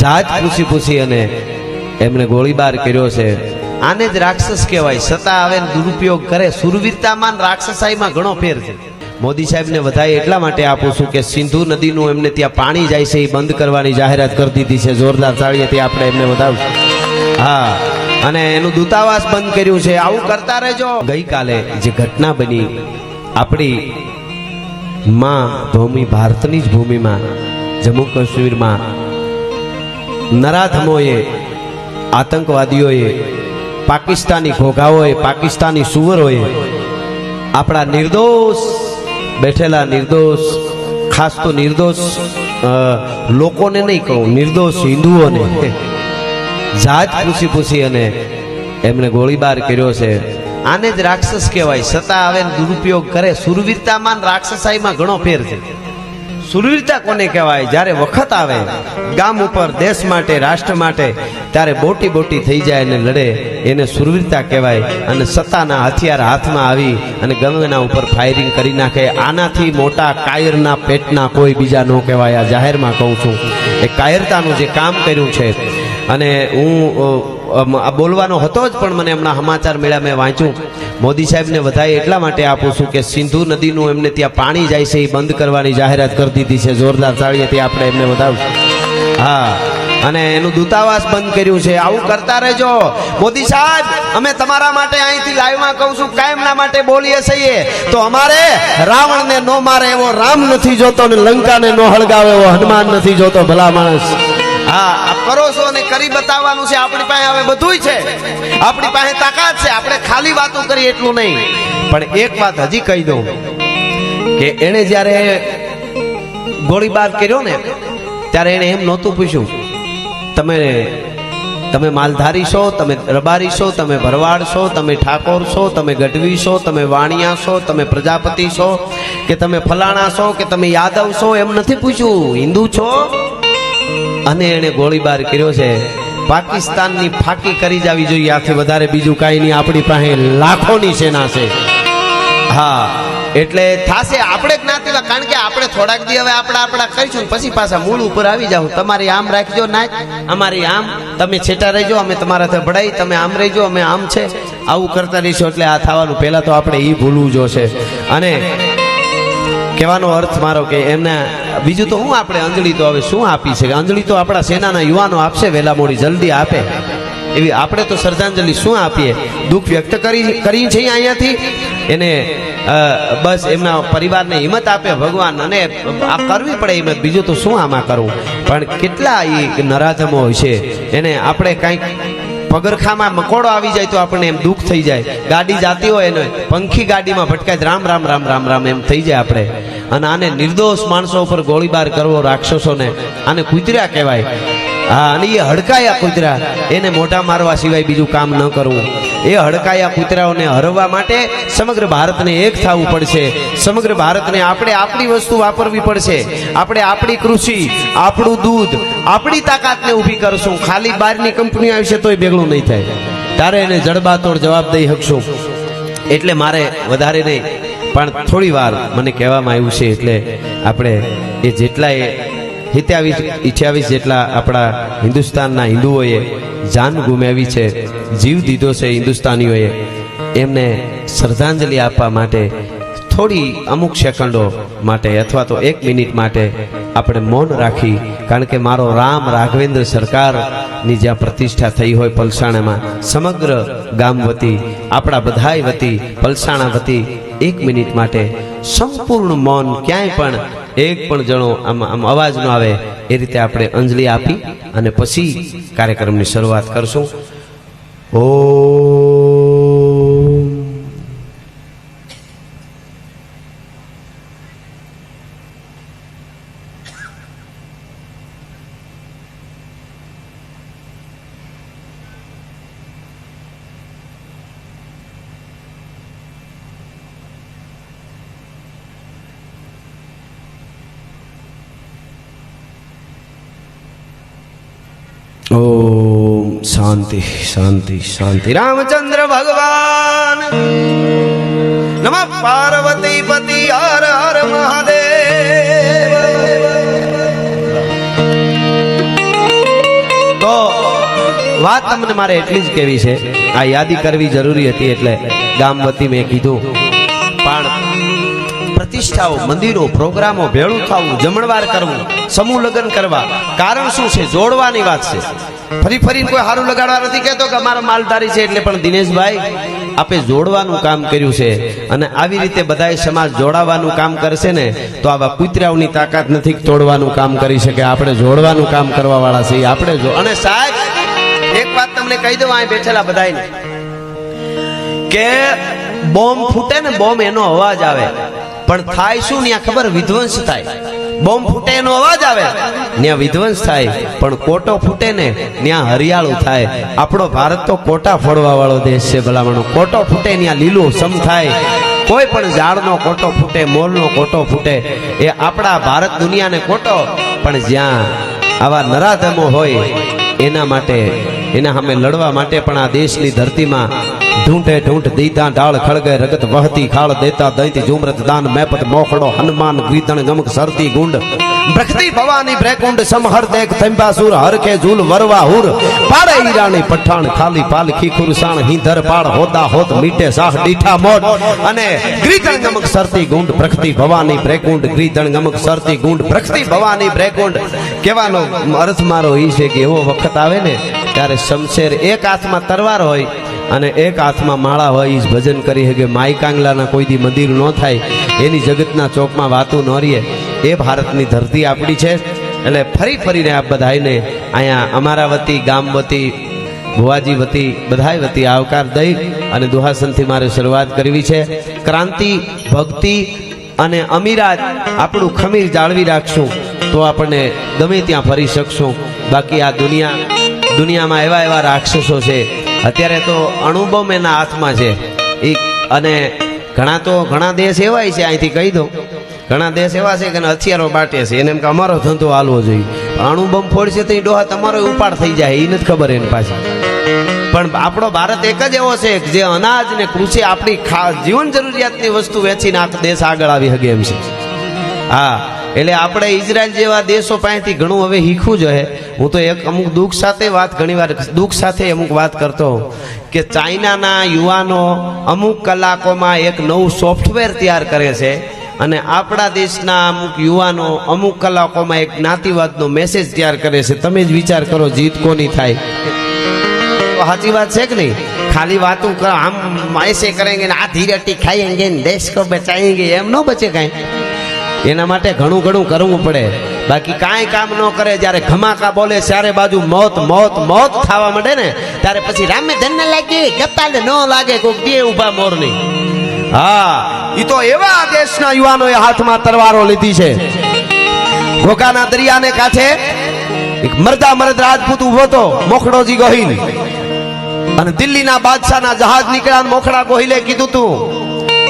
જાત પૂછી પૂછી અને એમણે ગોળીબાર કર્યો છે. આને જ રાક્ષસ કહેવાય. સત્તા આવે દુરુપયોગ કરે. સુરવીરતામાં રાક્ષસાઈમાં ઘણો ફેર છે. મોદી સાહેબને વધારે એટલા માટે આપું છું કે સિંધુ નદીનું એમને ત્યાં પાણી જાય છે એ બંધ કરવાની જાહેરાત કરી દીધી છે. જોરદાર તાળીએથી આપણે એમને વધાવશું. હા, અને એનું દૂતાવાસ બંધ કર્યું છે. આવું કરતા રહેજો. ગઈકાલે જે ઘટના બની, આપણી માં ભૂમિ ભારતની જ ભૂમિમાં, જમ્મુ કાશ્મીરમાં નરાધમોએ, આતંકવાદીઓએ, પાકિસ્તાની ઘોઘાઓએ, પાકિસ્તાની સુવરોએ આપણા નિર્દોષ, બેઠેલા નિર્દોષ, ખાસ તો નિર્દોષ લોકોને નહીં કહું, નિર્દોષ હિન્દુઓને, જાત પૂછી પૂછી અને એમણે ગોળીબાર કર્યો છે. આને જ રાક્ષસ કહેવાય. સત્તા આવે દુરુપયોગ કરે. સુરવીરતામાં રાક્ષસાઈમાં ઘણો ફેર છે. સુરવીરતા કોને કહેવાય? જ્યારે વખત આવે, ગામ ઉપર, દેશ માટે, રાષ્ટ્ર માટે, ત્યારે બોટી બોટી થઈ જાય અને લડે. એને સુરવીરતા કહેવાય અને સત્તાના હથિયાર હાથમાં આવી અને ગંગના ઉપર ફાયરિંગ કરી નાખે. આનાથી મોટા કાયરના પેટના કોઈ બીજા ન કહેવાય. આ જાહેરમાં કહું છું. એ કાયરતાનું જે કામ કર્યું છે, અને હું બોલવાનો હતો જ, પણ મને હમણાં સમાચાર મળ્યા, મેં વાંચ્યું. મોદી સાહેબને વધારે એટલા માટે આપું છું કે સિંધુ નદીનું એમને ત્યાં પાણી જાય છે, એ બંધ કરવાની જાહેરાત કરી દીધી છે. જોરદાર તાળીએથી આપણે એમને વધાવશું. હા, અને એનું દૂતાવાસ બંધ કર્યું છે. આવું કરતા રહેજો. મોદી સાહેબ, અમે તમારા માટે અહીંથી લાઈવમાં કહું છું કાયમના માટે બોલીએ છીએ. તો અમારે રાવણને નો મારે એવો રામ નથી જોતો ને લંકાને નો હળગાવે એવો હનુમાન નથી જોતો ભલા માણસ. હા કરો છો અને કરી બતાવવાનું છે. આપણી પાસે હવે બધુંય છે. આપણી પાસે તાકાત છે. આપણે ખાલી વાતો કરી એટલું નહીં. પણ એક વાત હજી કહી દઉં કે એણે જ્યારે ગોળીબાર કર્યો ને, ત્યારે એણે એમ નહોતું પૂછ્યું. તમે તમે માલધારી છો, તમે રબારી છો, તમે ભરવાડ છો, તમે ઠાકોર છો, તમે ગઢવી છો, તમે વાણિયા છો, તમે પ્રજાપતિ છો, કે તમે ફલાણા છો, કે તમે યાદવ છો, એમ નથી પૂછ્યું. હિન્દુ છો? અને એણે ગોળીબાર કર્યો છે. પાકિસ્તાનની ફાકી કરી જવી જોઈએ. આથી વધારે બીજું કાંઈ નહીં. આપણી પાસે લાખોની સેના છે. હા, એટલે થાશે. આપણે જ્ઞાતિમાં કારણ કે આપણે થોડાક દી હવે આપણા આપણા કરીશું પછી પાછા મૂળ ઉપર આવી જાવ તમારી આમ રાખજો ના અમારી આમ. તમે છેટા રહેજો. અમે તમારાથી ભળાઈ. તમે આમ રહેજો. અમે આમ છે. આવું કરતા રહીશું. એટલે આ થવાનું. પહેલાં તો આપણે એ ભૂલવું જોશે. અને કહેવાનો અર્થ મારો કે એમને બીજું તો હું આપણે અંજલિ તો હવે શું આપી છે? અંજલિ તો આપણા સેનાના યુવાનો આપશે વહેલા મોડી જલ્દી આપે. એવી આપણે તો શ્રદ્ધાંજલિ શું આપીએ? દુઃખ વ્યક્ત કરી કરી છે અહીંયાથી? એને બસ એમના પરિવારને હિંમત આપે, ભગવાન અને આ કરવી પડે હિંમત. બીજું તો શું આમાં કરવું? પણ કેટલા એ નરાધમો હોય છે. એને આપણે કાંઈક પગરખામાં મકોડો આવી જાય તો આપણને એમ દુઃખ થઈ જાય. ગાડી જાતી હોય એને, પંખી ગાડીમાં ભટકાય રામ રામ રામ રામ રામ એમ થઈ જાય આપણે. અને આને નિર્દોષ માણસો ઉપર ગોળીબાર કરવો રાક્ષસોને આને કુતર્યા કહેવાય. હા, અને એ હડકાયા કૂતરા, એને મોઢા મારવા સિવાય બીજું કામ ન કરવું. એ હડકાયા કૂતરાઓને હરવા માટે સમગ્ર ભારતને એક થવું પડશે. સમગ્ર ભારતને આપણે આપણી વસ્તુ વાપરવી પડશે. આપણે આપણી કૃષિ, આપણું દૂધ, આપણી તાકાતને ઊભી કરશું. ખાલી બહારની કંપનીઓ આવશે તોય ભેગું નહીં થાય. તારે એને જડબાતોડ જવાબ દઈ શકશું. એટલે મારે વધારે નહીં. પણ થોડી વાર મને કહેવામાં આવ્યું છે એટલે આપણે એ જેટલાએ સિત્યાવીસ અઠ્યાવીસ જેટલા આપણા હિન્દુસ્તાનના હિન્દુઓએ જાન ગુમાવી છે, જીવ દીધો છે હિન્દુસ્તાનીઓએ, એમને શ્રદ્ધાંજલિ આપવા માટે થોડી અમુક સેકન્ડો માટે અથવા તો એક મિનિટ માટે આપણે મૌન રાખી, કારણ કે મારો રામ રાઘવેન્દ્ર સરકારની જ્યાં પ્રતિષ્ઠા થઈ હોય પલસાણામાં, સમગ્ર ગામ વતી, આપણા બધાય વતી, પલસાણા વતી એક મિનિટ માટે સંપૂર્ણ મૌન ક્યાંય પણ એક પણ જણો આમ આમ અવાજ ન આવે, એ રીતે આપણે અંજલિ આપી અને પછી કાર્યક્રમની શરૂઆત કરશું. ઓ ઓમ શાંતિ શાંતિ શાંતિ. રામચંદ્ર ભગવાન. નમ પાર્વતી પતિ હર હર મહાદેવ. વાત તમને મારે એટલી જ કહેવી છે. આ યાદી કરવી જરૂરી હતી એટલે ગામ વતી મેં કીધું પ્રતિષ્ઠાઓ મંદિરો, પ્રોગ્રામો, ભેળું થવું જમણવાર કરવું, સમૂહ લગ્ન કરવા. કારણ શું છે? જોડવાની વાત છે. ફરી ફરી કોઈ સારું લગાડવા નથી કહેતો કે અમારા માલધારી છે એટલે પણ દિનેશભાઈ, આપે જોડવાનું કામ કર્યું છે અને આવી રીતે બધાય સમાજ જોડાવાનું કામ કરશે ને, તો આવા કુતરાઓની તાકાત નથી તોડવાનું કામ કરી શકે. આપણે જોડવાનું કામ કરવા વાળા છીએ. આપણે જો અને સાહેબ, એક વાત તમને કહી દઉં, અહીં બેઠેલા બધાને કે બોમ્બ ફૂટે ને બોમ્બ એનો અવાજ આવે. પણ થાય શું ત્યાં ખબર? વિધ્વંસ થાય. બોમ્બ ફૂટે એનો અવાજ આવે. ત્યાં વિધ્વંસ થાય, પણ કોટો ફૂટે ને ત્યાં હરિયાળું થાય. આપણો ભારત તો કોટા ફોડવા વાળો દેશ છે ભલામણો. કોટો ફૂટે ત્યાં લીલું સમ થાય. કોઈ પણ ઝાડનો કોટો ફૂટે, મોલનો કોટો ફૂટે, એ આપણા ભારત દુનિયાને કોટો. પણ જ્યાં આવા નરાધમો હોય, એના માટે એના સામે લડવા માટે પણ આ દેશની ધરતીમાં ઢૂંઢે ઢૂંઢ દીધા ઢાળ, ખળગે રગત, વહતી ખાળ દેતા દૈતી ઝુમરત, દાન, મેપત મોખડો હનુમાન, ગીતણ, ગમક સરતી ગુંડ બ્રખતી ભવાની બ્રેકુંડ સમહર દેખ થંબાસુર હરખે ઝૂલ, વરવા હુર, પાડે ઈરાણી પઠાણ, ખાલી પાલખી ખુરસાણ હિંધર પાડ હોતા હોત મીટે સાહ દીઠા મોટ અને ગ્રીતણ ગમક સરતી ગુંડ પ્રખતી ભવાની બ્રેકુંડ ગ્રીતણ ગમક સરતી ગુંડ પ્રખતી ભવાની બ્રેકુંડ કહેવાનો અર્થ મારો એ છે કે એવો વખત આવે ને ત્યારે શમશેર એક હાથમાં તરવાર હોય અને એક હાથમાં માળા હોય એ ભજન કરી શકે. માઈ કાંગલાના કોઈ દી મંદિર ન થાય. એની જગતના ચોકમાં વાતું ન રહીએ. એ ભારતની ધરતી આપણી છે. એટલે ફરી ફરીને આપ બધાને અહીંયા અમારા વતી, ગામ વતી, ભુવાજી વતી, બધાય વતી આવકાર દઈ અને દુહાસનથી મારે શરૂઆત કરવી છે. ક્રાંતિ, ભક્તિ અને અમીરાજ આપણું ખમીર જાળવી રાખશું. તો આપણને ગમે ત્યાં ફરી શકશું. બાકી આ દુનિયા દુનિયામાં એવા એવા રાક્ષસો છે. અત્યારે તો અણુબમ એના હાથમાં છે. એ અને ઘણા તો, ઘણા દેશ એવાય છે, અહીંથી કહી દઉં. ઘણા દેશ એવા છે કે હથિયારો બાટે છે. એને એમ કે અમારો ધંધો હાલવો જોઈએ. અણુબમ ફોડશે તો એ ડોહા તમારો ઉપાડ થઈ જાય. એ નથી ખબર એની પાછી. પણ આપણો ભારત એક જ એવો છે જે અનાજ ને કૃષિ આપણી ખાસ જીવન જરૂરિયાતની વસ્તુ વેચીને આ દેશ આગળ આવી શકે એમ છે. હા. એટલે આપણે ઇઝરાયલ જેવા દેશો પાસેથી ઘણું હવે શીખવું જોઈએ હું. તો એક અમુક દુઃખ સાથે વાત ઘણીવાર દુઃખ સાથે અમુક વાત કરતો કે ચાઇનાના યુવાનો અમુક કલાકોમાં એક નવું સોફ્ટવેર તૈયાર કરે છે અને આપણા દેશના અમુક યુવાનો અમુક કલાકોમાં એક જ્ઞાતિવાદનો મેસેજ તૈયાર કરે છે. તમે જ વિચાર કરો જીત કોની થાય. સાચી વાત છે કે નહીં? ખાલી વાતું કરો, આમ એસે કરેંગે આ ધીરટી ખાઈંગે દેશ કો બચાએંગે એમ ન બચે કાંઈ. એના માટે ઘણું ઘણું કરવું પડે. બાકી કાંઈ કામ ન કરે, જ્યારે ઘમાકા બોલે ત્યારે બાજુ મોત મોત મોત થવા માંડે ને, ત્યારે પછી રામે ધન લાગે ગપ્પાને ન લાગે કોક દે ઊભા મોરની. હા, ઈ તો એવા દેશના યુવાનોએ હાથમાં તરવારો લીધી છે. ઘોઘાના દરિયાને કાંઠે એક મરદા મરદ રાજપૂત ઊભો તો મોખડોજી ગોહિલ. અને દિલ્હીના બાદશાહના જહાજ નીકળ્યા મોખડા ગોહિલે કીધું તું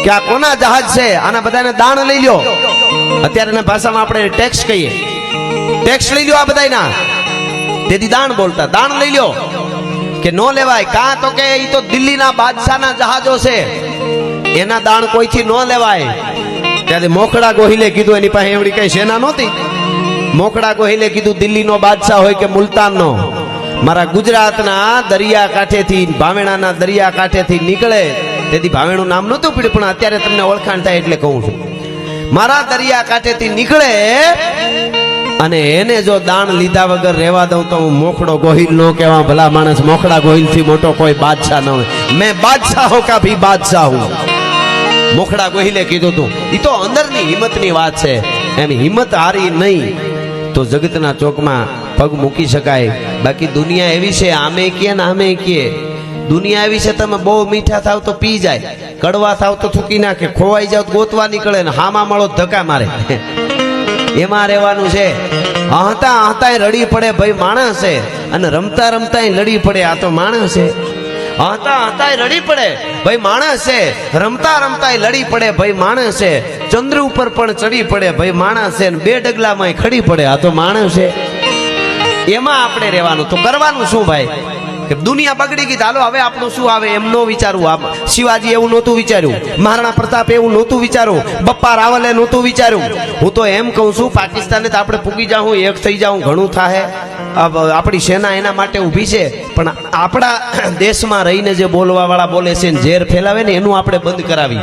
કે આ કોના જહાજ છે? આના બધાને દાણ લઈ લ્યો. અત્યારના ભાષામાં આપણે ટેક્સ કહીએ. ટેક્સ લઈ લ્યો આ બધાયના. તેથી દાણ બોલતા. દાણ લઈ લ્યો. કે નો લેવાય. કાં તો કે એ તો દિલ્હીના બાદશાહના જહાજો છે. એના દાણ કોઈથી ન લેવાય? ત્યારે મોખડા ગોહિલે કીધું, એની પાસે એવડી કઈ સેના નહોતી. મોકળા ગોહિલે કીધું, દિલ્હીનો બાદશાહ હોય કે મુલતાનનો? મારા ગુજરાતના દરિયા કાંઠેથી ભાવેણાના દરિયા કાંઠેથી નીકળે. તેથી ભાવેણું નામ નહોતું પડ્યું, પણ અત્યારે તમને ઓળખાણ થાય એટલે કહું છું. મારા દરિયા કાંઠેથી નીકળે અને એને જો દાણ લીધા વગર રહેવા દઉં તો હું મોખડો ગોહિલ નો કહેવા ભલા માણસ મોખડા ગોહિલથી મોટો કોઈ બાદશાહ ન હોય. મેં બાદશાહ હો કા ભી બાદશાહ હું. મોખડા ગોહિલે કીધું તું. એ તો અંદરની હિંમતની વાત છે. એમ હિંમત હારી નહીં તો જગતના ચોકમાં પગ મૂકી શકાય. બાકી દુનિયા એવી છે, આમે કે ને આમે કે દુનિયા આવી છે, તમે બહુ મીઠા થાવ તો પી જાય. કડવા થાવ તો થૂકી નાખે. ખોવાઈ જાવ ગોતવા નીકળે ને હામાં મળો ધક્કા મારે. એમાં રહેવાનું છે. હતા હતા રડી પડે ભાઈ માણસ છે. અને રમતા રમતા લડી પડે, આ તો માણસ છે. હતા હતા રડી પડે ભાઈ માણસ છે. રમતા રમતા લડી પડે ભાઈ માણસ છે. ચંદ્ર ઉપર પણ ચડી પડે ભાઈ માણસ છે. બે ડગલામાં ખડી પડે, આ તો માણસ છે. એમાં આપણે રહેવાનું. તો કરવાનું શું ભાઈ? કે દુનિયા બગડી ગઈ ચાલો હવે આપણું શું આવે એમ નો વિચારવું. આમ શિવાજી એવું નહોતું વિચાર્યું. મહારાણા પ્રતાપ એવું નહોતું વિચાર્યું બપ્પા રાવલે નહોતું વિચાર્યું. હું તો એમ કહું છું, પાકિસ્તાને તો આપણે પૂગી જાઉં, એક થઈ જાઉં, ઘણું થાય આપણી સેના એના માટે ઊભી છે, પણ આપણા દેશમાં રહીને જે બોલવાવાળા બોલે છે ઝેર ફેલાવે ને એનું આપણે બંધ કરાવી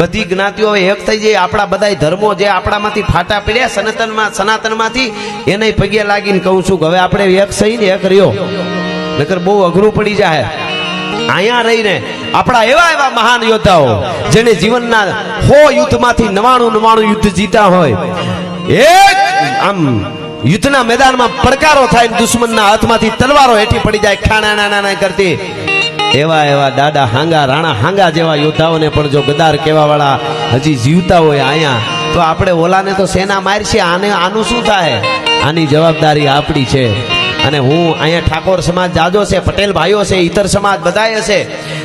બધી જ્ઞાતિઓ એક થઈ જાય, આપણા બધા ધર્મો જે આપણામાંથી ફાટા પડ્યા, સનાતનમાં, સનાતનમાંથી એને પગે લાગીને કહું છું કે હવે આપણે એક સહી ને એક રહ્યો. નકર બહુ અઘરું પડી જાય. અહીંયા રહીને આપણા એવા એવા મહાન યોદ્ધાઓ જેને જીવનના હો યુદ્ધમાંથી નવાણું નવાણું યુદ્ધ જીતા હોય, એક આમ યુદ્ધના મેદાનમાં પડકારો થાય ને દુશ્મનના હાથમાંથી તલવારો હેઠી પડી જાય ખાણા નાના નાના કરતી. એવા એવા દાદા હાંગા, રાણા હાંગા જેવા યોદ્ધાઓને પણ જો ગદાર કેવા વાળા હજી જીવતા હોય અહીંયા, તો આપણે ઓલાને તો સેના મારશે, આને, આનું શું થાય? આની જવાબદારી આપણી છે. અને હું અહીંયા ઠાકોર સમાજ જાજો છે, પટેલ ભાઈઓ છે ઇતર સમાજ બધાય છે.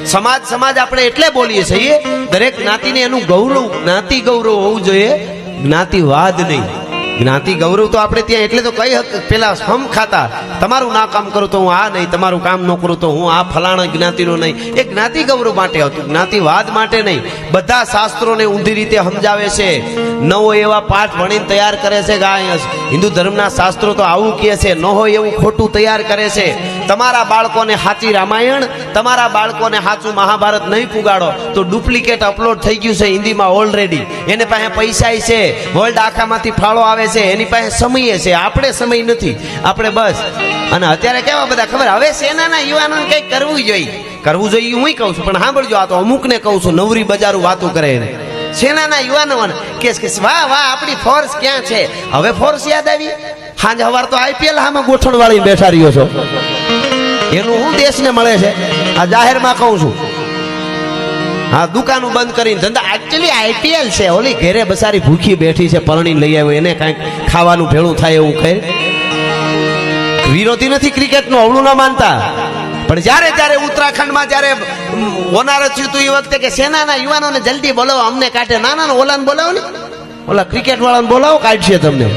સમાજ સમાજ આપણે એટલે બોલીએ છીએ, દરેક જ્ઞાતિને એનું ગૌરવ, જ્ઞાતિ ગૌરવ હોવું જોઈએ. જ્ઞાતિવાદ નહીં. જ્ઞાતિ ગૌરવ તો આપણે ત્યાં એટલે તો કઈ પેલા હમ ખાતા. તમારું ના કામ કરું તો હું આ નહીં, તમારું કામ ન કરું તો હું આ ફલાણા જ્ઞાતિનો નહીં. એ જ્ઞાતિ ગૌરવ માટે હતું જ્ઞાતિવાદ માટે નહીં. બધા શાસ્ત્રોને ઊંધી રીતે સમજાવે છે. નવો એવા પાઠ ભણીને તૈયાર કરે છે આ હિન્દુ ધર્મના શાસ્ત્રો તો આવું કહે છે, ન હોય એવું ખોટું તૈયાર કરે છે. તમારા બાળકોને સાચી રામાયણ, તમારા બાળકોને સાચું મહાભારત નહીં પુગાડો, તો ડુપ્લિકેટ અપલોડ થઈ ગયું છે હિન્દીમાં ઓલરેડી એને પાસે પૈસા છે વર્લ્ડ આખામાંથી ફાળો આવે છે, એની પાસે સમય છે, આપણે સમય નથી. આપણે બસ. અને અત્યારે કેવા બધા ખબર, હવે સેનાના યુવાનોને કંઈક કરવું જોઈએ. કરવું જોઈએ હું કહું છું, પણ સાંભળજો, આ તો અમુકને કહું છું, નવરી બજારું વાતું કરે એને. સેનાના યુવાનો કે વાહ વાહ, આપણી ફોર્સ ક્યાં છે? હવે ફોર્સ યાદ આવી? સાંજ હવાર તો આઈપીએલ હામાં ગોઠણ વાળી બેઠા રહ્યો છો. એનું હું દેશને મળે છે? આ જાહેરમાં કહું છું. હા, દુકાનો બંધ કરીને ધંધા એકચ્યુઅલી આઈપીએલ છે. ઓલી ઘેરે બસારી ભૂખી બેઠી છે પરણી લઈ આવ્યો. એને કાંઈક ખાવાનું ભેળું થાય એવું કહે. વિરોધી નથી ક્રિકેટનું, અવળું ના માનતા. પણ જ્યારે જ્યારે ઉત્તરાખંડમાં જ્યારે હોનારત થયું હતું એ વખતે કે સેનાના યુવાનોને જલ્દી બોલાવો, અમને કાઢે. ના ના ઓલાને બોલાવો ને. ઓલા ક્રિકેટ વાળાને બોલાવો કાઢશે તમને.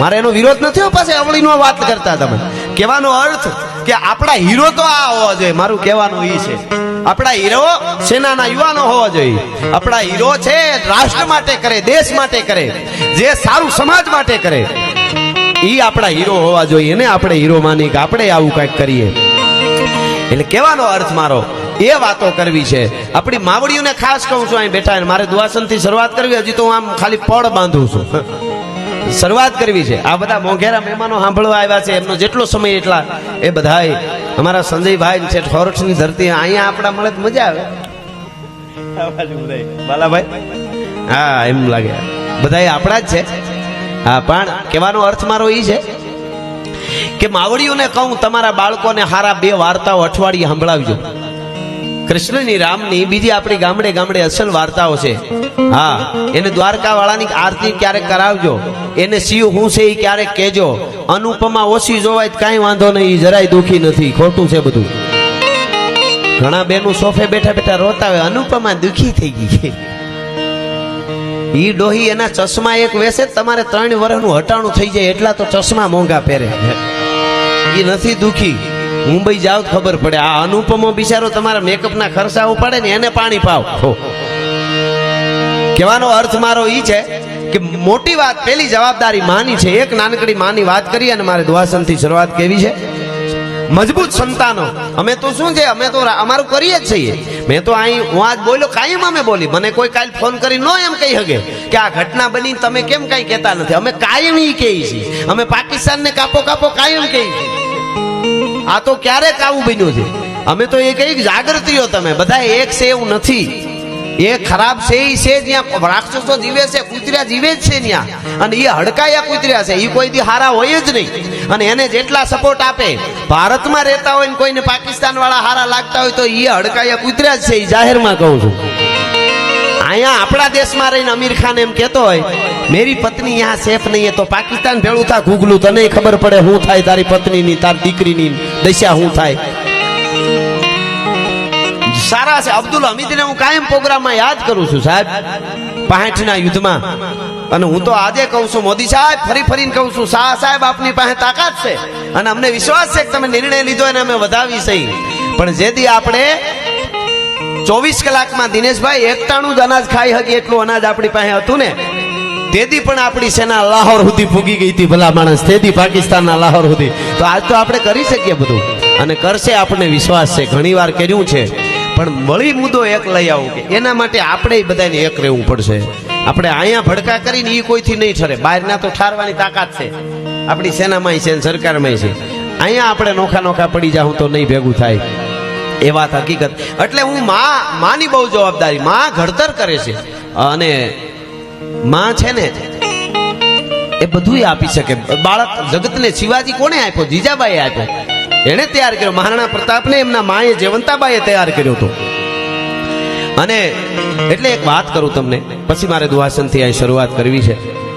મારે એનો વિરોધ નથી હો પાસે અવળીનો વાત કરતા તમે. કહેવાનો અર્થ કે આપણા હીરો તો આ હોવા જોઈએ, મારું કહેવાનું એ છે. આપણા હીરો સેનાના યુવાનો હોવા જોઈએ. આપણા હીરો છે, રાષ્ટ્ર માટે કરે, દેશ માટે કરે, જે સારું સમાજ માટે કરે. ઈ આપણા હીરો હોવા જોઈએ ને આપણે હીરો માની કે આપણે આવું કંઈક કરીએ. એટલે કહેવાનો અર્થ મારો એ વાતો કરવી છે. આપણી માવડીઓને ખાસ કહું છું અહીં બેઠા મારે દુવાસનથી શરૂઆત કરવી હજી તો હું આમ ખાલી પળ બાંધું છું. શરૂઆત કરવી છે. આ બધા મોંઘેરા મહેમાનો સાંભળવા આવ્યા છે. એમનો જેટલો સમય એટલા એ બધાય અમારા સંજયભાઈ છે ઠોરઠની ધરતી અહીંયા આપણા મળે તો મજા આવે. બાલાભાઈ? હા એમ લાગે. બધા આપણા જ છે. હા, પણ કહેવાનો અર્થ મારો એ છે કે માવડીઓને કહું, તમારા બાળકોને હારા બે વાર્તાઓ અઠવાડિયે સંભળાવજો. કૃષ્ણની રામની બીજી આપણી ગામડે ગામડે અસલ વાર્તાઓ છે. હા, એને દ્વારકા વાળાની આરતી ક્યારેક કરાવજો. એને શિવ હું છે એ ક્યારેક કહેજો. અનુપમા ઓછી જોવાય કાંઈ વાંધો નહીં જરાય દુખી નથી, ખોટું છે બધું. ઘણા બેનું સોફે બેઠા બેઠા રોતા હોય, અનુપમા દુખી થઈ ગઈ ઈ ડોહી એના ચશ્મા એક વેસે, તમારે ત્રણ વર્ષનું હટાણું થઈ જાય, એટલા તો ચશ્મા મોંઘા પહેરે. એ નથી દુખી. મુંબઈ જાવ ખબર પડે. આ અનુપમો બિચારો તમારા મેકઅપના ખર્ચા ઉપાડે ને એને પાણી પાવ. કહેવાનો અર્થ મારો ઈ છે કે મોટી વાત, પેલી જવાબદારી માની છે. એક નાનકડી માની વાત કરી અને મારે દ્વાસનથી શરૂઆત કેવી છે? મજબૂત સંતાનો. અમે તો શું છે? અમે તો અમારું કરીએ જ છીએ. મેં તો અહીં હું આજ બોલ્યો કાયમ અમે બોલી. મને કોઈ કાલ ફોન કરી ન એમ કહી શકે કે આ ઘટના બની તમે કેમ કઈ કહેતા નથી? અમે કાયમ ઈ કહીએ છીએ. અમે પાકિસ્તાનને કાપો કાપો કાયમ કહીએ છીએ. આ તો ક્યારેક આવું બન્યું છે. અમે તો એ કઈ જાગૃતિઓ તમે બધા એક છે એવું નથી. એ ખરાબ છે એ છે જ્યાં રાક્ષસો જીવે છે કૂતર્યા જીવે જ છે ત્યાં. અને એ હડકાયા કૂતર્યા છે એ કોઈ દી હારા હોય જ નહીં. અને એને જેટલા સપોર્ટ આપે, ભારતમાં રહેતા હોય ને કોઈને પાકિસ્તાન વાળા હારા લાગતા હોય તો એ હડકાયા કૂતર્યા જ છે એ જાહેરમાં કહું છું. અહીંયા આપણા દેશમાં રહીને અમીર ખાન એમ કહેતો હોય, મેરી પત્ની યહાં સેફ નહીં તો પાકિસ્તાન ભેળું થા ઘૂગલું તને ખબર પડે શું થાય તારી પત્નીની, તારી દીકરીની દશા શું થાય. સારા છે. અબ્દુલ હમીદને હું કાયમ પ્રોગ્રામમાં યાદ કરું છું સાહેબ. પાહેઠના યુદ્ધમાં. અને હું તો આજે કહું છું, મોદી સાહેબ, ફરી ફરીને કહું છું, શાહ સાહેબ આપની પાસે તાકાત છે. અને અમને વિશ્વાસ છે કે તમે નિર્ણય લીધો અને અમે વધાવી સહી. પણ જેથી આપણે ચોવીસ કલાકમાં દિનેશભાઈ એકટાણું જ અનાજ ખાઈ હકી એટલું અનાજ આપણી પાસે હતું ને તેદી પણ આપણી સેના લાહોર સુધી ફૂગી ગઈ હતી ભલા માણસ. તેદી પાકિસ્તાનના લાહોર સુધી. તો આજ તો આપણે કરી શકીએ બધું. અને કરશે આપણને વિશ્વાસ છે. ઘણીવાર કર્યું છે. પણ મળી મુદ્દો એક લઈ આવું કે એના માટે આપણે બધાને એક રહેવું પડશે. આપણે અહીંયા ભડકા કરીને એ કોઈથી નહીં ઠરે. બહારના તો ઠારવાની તાકાત છે. આપણી સેનામાંય છે સરકારમાંય છે. અહીંયા આપણે નોખા નોખા પડી જાઉં તો નહીં ભેગું થાય. એ વાત હકીકત. એટલે હું માં, માની બહુ જવાબદારી. માં ઘડતર કરે છે. અને માં છે ને, એ બધું આપી શકે. બાળક જગતને શિવાજી કોને આપ્યો? જીજાબાઈએ આપ્યો? એણે તૈયાર કર્યો. મહારાણા પ્રતાપને એમના માએ જેવંતાબાઈએ તૈયાર કર્યો હતો. અને એટલે એક વાત કરું તમને. પછી મારે દુવાસનથી અહીં શરૂઆત કરવી છે.